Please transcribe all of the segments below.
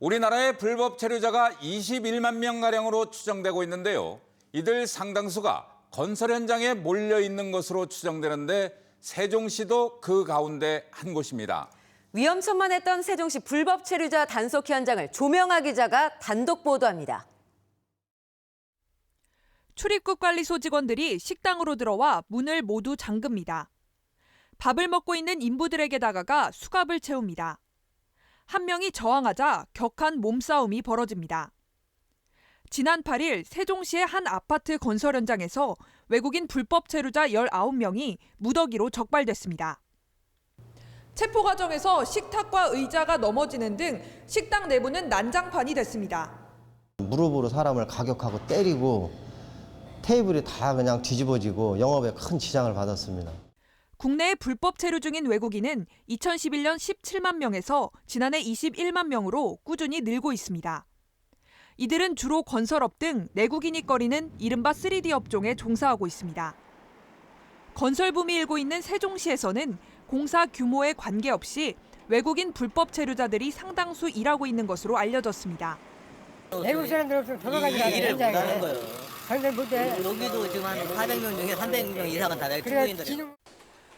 우리나라의 불법 체류자가 21만 명가량으로 추정되고 있는데요. 이들 상당수가 건설 현장에 몰려 있는 것으로 추정되는데 세종시도 그 가운데 한 곳입니다. 위험천만했던 세종시 불법 체류자 단속 현장을 조명하 기자가 단독 보도합니다. 출입국 관리소 직원들이 식당으로 들어와 문을 모두 잠급니다. 밥을 먹고 있는 인부들에게 다가가 수갑을 채웁니다. 한 명이 저항하자 격한 몸싸움이 벌어집니다. 지난 8일 세종시의 한 아파트 건설 현장에서 외국인 불법 체류자 19명이 무더기로 적발됐습니다. 체포 과정에서 식탁과 의자가 넘어지는 등 식당 내부는 난장판이 됐습니다. 무릎으로 사람을 가격하고 때리고 테이블이 다 그냥 뒤집어지고 영업에 큰 지장을 받았습니다. 국내에 불법 체류 중인 외국인은 2011년 17만 명에서 지난해 21만 명으로 꾸준히 늘고 있습니다. 이들은 주로 건설업 등 내국인이 꺼리는 이른바 3D 업종에 종사하고 있습니다. 건설 붐이 일고 있는 세종시에서는 공사 규모에 관계없이 외국인 불법 체류자들이 상당수 일하고 있는 것으로 알려졌습니다. 외국 사람들 없으면 돌아가지 않아요. 일을 현장에. 못하는 거예요. 현장 못해. 여기도 지금 한 400명 중에 300명 이상은 다 그래 외국인들이에요.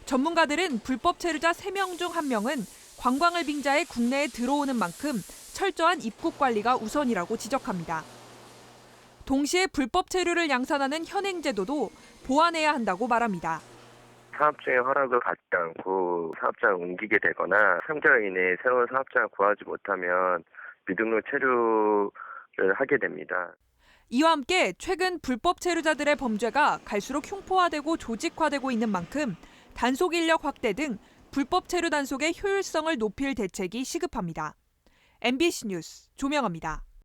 전문가들은 불법 체류자 3명 중 1명은 관광을 빙자해 국내에 들어오는 만큼 철저한 입국 관리가 우선이라고 지적합니다. 동시에 불법 체류를 양산하는 현행 제도도 보완해야 한다고 말합니다. 사업주의 허락을 받지 않고 사업장을 옮기게 되거나 3개월 이내에 새로운 사업장을 구하지 못하면 미등록 체류를 하게 됩니다. 이와 함께 최근 불법 체류자들의 범죄가 갈수록 흉포화되고 조직화되고 있는 만큼 단속 인력 확대 등 불법 체류 단속의 효율성을 높일 대책이 시급합니다. MBC 뉴스 조명합니다.